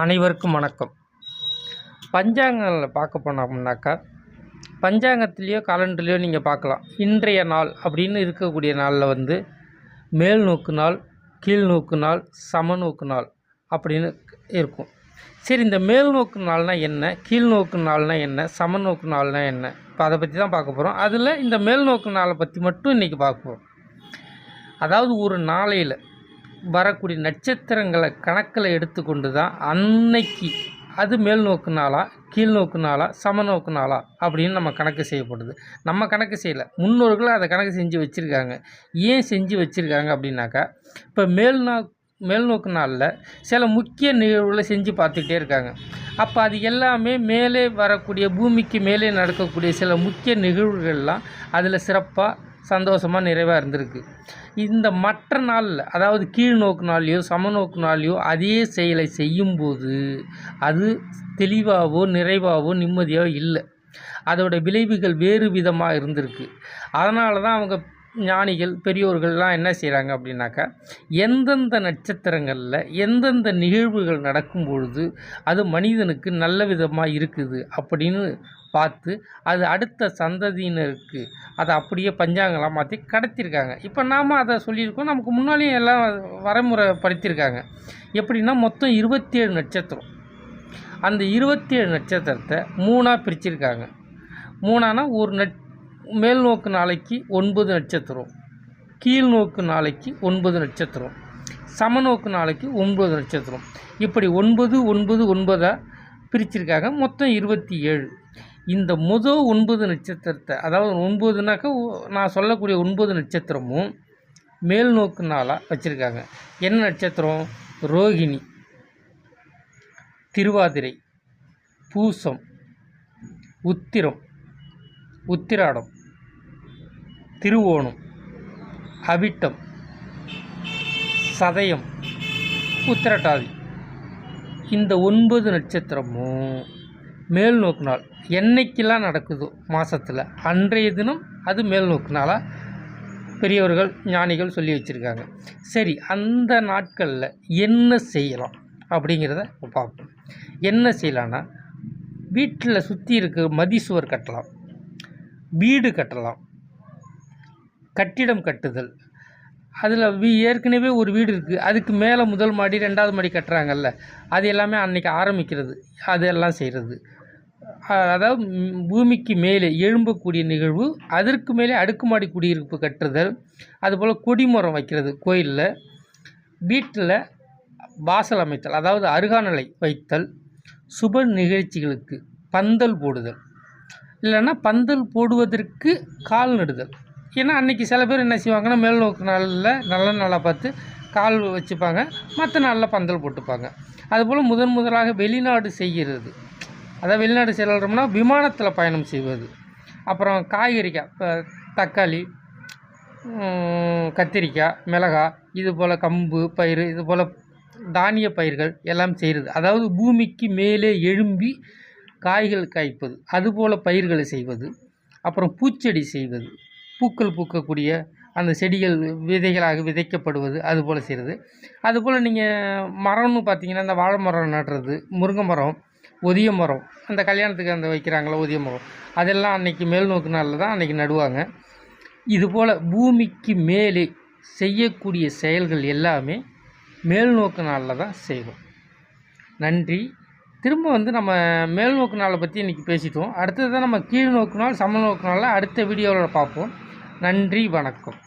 அனைவருக்கும் வணக்கம். பஞ்சாங்கங்களில் பார்க்க போனோம்னாக்கா பஞ்சாங்கத்துலேயோ காலண்டர்லேயோ நீங்கள் பார்க்கலாம். இன்றைய நாள் அப்படின்னு இருக்கக்கூடிய நாளில் வந்து மேல் நோக்கு நாள் கீழ் நோக்கு நாள் சமநோக்கு நாள் அப்படின்னு இருக்கும். சரி இந்த மேல் நோக்கு நாள்னா என்ன கீழ் நோக்கு நாள்னா என்ன சமநோக்கு நாள்னா என்ன? இப்போ அதை பற்றி தான் பார்க்க போகிறோம் அதில் இந்த மேல் நோக்கு நாளை பற்றி மட்டும் இன்றைக்கி பார்க்க போகிறோம் அதாவது ஒரு நாளையில் வரக்கூடிய நட்சத்திரங்களை கணக்கில் எடுத்துக்கொண்டு தான் அன்னைக்கு அது மேல் நோக்கு நாளா கீழ் நோக்கு நாளா சமநோக்கு நாளா அப்படின்னு நம்ம கணக்கு செய்யப்படுது. நம்ம கணக்கு செய்யலை. முன்னோர்கள் அதை கணக்கு செஞ்சு வச்சுருக்காங்க. ஏன் செஞ்சு வச்சுருக்காங்க அப்படின்னாக்கா இப்போ மேல் நா மேல்நோக்கு நாளில் சில முக்கிய நிகழ்வுகளை செஞ்சு பார்த்துக்கிட்டே இருக்காங்க. அப்போ அது எல்லாமே மேலே வரக்கூடிய பூமிக்கு மேலே நடக்கக்கூடிய சில முக்கிய நிகழ்வுகள்லாம் அதில் சிறப்பாக சந்தோஷமாக நிறைவாக இருந்திருக்கு. இந்த மற்ற நாளில் அதாவது கீழ் நோக்கு நாள்லையோ சமநோக்கு அதே செயலை செய்யும்போது அது தெளிவாகவோ நிறைவாகவோ நிம்மதியாகவோ இல்லை. அதோட விளைவுகள் வேறு விதமாக இருந்திருக்கு. அதனால தான் அவங்க ஞானிகள் பெரியோர்கள்லாம் என்ன செய்கிறாங்க அப்படின்னாக்கா எந்தெந்த நட்சத்திரங்களில் எந்தெந்த நிகழ்வுகள் நடக்கும் பொழுது அது மனிதனுக்கு நல்ல விதமாக இருக்குது அப்படின்னு பார்த்து அது அடுத்த சந்ததியினருக்கு அதை அப்படியே பஞ்சாங்கலாம் மாற்றி கடத்திருக்காங்க. இப்போ நாம் அதை சொல்லியிருக்கோம். நமக்கு முன்னாலேயும் எல்லாம் வரைமுறைப்படுத்தியிருக்காங்க எப்படின்னா மொத்தம் இருபத்தி ஏழு நட்சத்திரம். அந்த இருபத்தி ஏழு நட்சத்திரத்தை மூணாக பிரிச்சிருக்காங்க. மூணானா ஒரு நட் மேல் நோக்கு நாளைக்கு ஒன்பது நட்சத்திரம் கீழ் நோக்கு நாளைக்கு ஒன்பது நட்சத்திரம் சமநோக்கு நாளைக்கு ஒன்பது நட்சத்திரம். இப்படி ஒன்பது ஒன்பது ஒன்பதாக பிரிச்சிருக்காங்க. மொத்தம் இருபத்தி ஏழு. இந்த முதல் ஒன்பது நட்சத்திரத்தை அதாவது ஒன்பதுனாக்கா நான் சொல்லக்கூடிய ஒன்பது நட்சத்திரமும் மேல் நோக்கு நாளாக வச்சுருக்காங்க. என்ன நட்சத்திரம்? ரோகிணி திருவாதிரை பூசம் உத்திரம் உத்திராடம். திருவோணம் அவிட்டம் சதயம் உத்திரட்டாதி. இந்த ஒன்பது நட்சத்திரமும் மேல் நோக்கு நாள் என்னைக்கெல்லாம் நடக்குதோ மாதத்தில் அன்றைய தினம் அது மேல் நோக்கு நாளாக பெரியவர்கள் ஞானிகள் சொல்லி வச்சுருக்காங்க. சரி அந்த நாட்களில் என்ன செய்யலாம் அப்படிங்கிறத பார்ப்போம். என்ன செய்யலான்னா வீட்டில் சுற்றி இருக்க மதிசுவர் கட்டலாம் வீடு கட்டலாம். கட்டிடம் கட்டுதல். அதில் வீ ஏற்கனவே ஒரு வீடு இருக்குது அதுக்கு மேலே முதல் மாடி ரெண்டாவது மாடி கட்டுறாங்கல்ல. அது எல்லாமே அன்னைக்கு ஆரம்பிக்கிறது. அதெல்லாம் செய்கிறது அதாவது பூமிக்கு மேலே எழும்பக்கூடிய நிகழ்வு அதற்கு மேலே அடுக்குமாடி குடியிருப்பு கட்டுதல் அதுபோல் கொடிமரம் வைக்கிறது கோயிலில். வீட்டில் வாசல் அமைத்தல் அதாவது அருகாநிலை வைத்தல் சுப நிகழ்ச்சிகளுக்கு பந்தல் போடுதல். இல்லைன்னா பந்தல் போடுவதற்கு கால் நடுதல். ஏன்னா அன்றைக்கி சில பேர் என்ன செய்வாங்கன்னா மேல் நோக்கு நாளில் நல்ல நாளாக பார்த்து கால் வச்சுப்பாங்க. மற்ற நாளில் பந்தல் போட்டுப்பாங்க. அதுபோல் முதன் முதலாக வெளிநாடு செய்கிறது. அதாவது வெளிநாடு செல்கிறோம்னா விமானத்தில் பயணம் செய்வது. அப்புறம் காய்கறிக்காய் இப்போ தக்காளி கத்திரிக்காய் மிளகாய் இது போல் கம்பு பயிர் இது போல் தானிய பயிர்கள் எல்லாம் செய்கிறது. அதாவது பூமிக்கு மேலே எழும்பி காய்கள் காய்ப்பது. அதுபோல் பயிர்களை செய்வது. அப்புறம் பூச்செடி செய்வது. பூக்கள் பூக்கக்கூடிய அந்த செடிகள் விதைகளாக விதைக்கப்படுவது அதுபோல் செய்கிறது. அதுபோல் நீங்கள் மரம்னு பார்த்தீங்கன்னா இந்த வாழை மரம் நடுறது முருங்கை மரம் ஒதிய மரம் அந்த கல்யாணத்துக்கு அந்த வைக்கிறாங்களோ ஒதிய மரம் அதெல்லாம் அன்னைக்கு மேல் நோக்கு நாளில் தான் அன்றைக்கி நடுவாங்க. இதுபோல் பூமிக்கு மேலே செய்யக்கூடிய செயல்கள் எல்லாமே மேல் நோக்கு நாளில் தான் செய்வோம். நன்றி. திரும்ப வந்து நம்ம மேல் நோக்கு நாளை பற்றி இன்றைக்கி பேசிட்டோம். அடுத்தது தான் நம்ம கீழ் நோக்கு நாள் சம நோக்கு நாளில் அடுத்த வீடியோவில் பார்ப்போம். நன்றி வணக்கம்.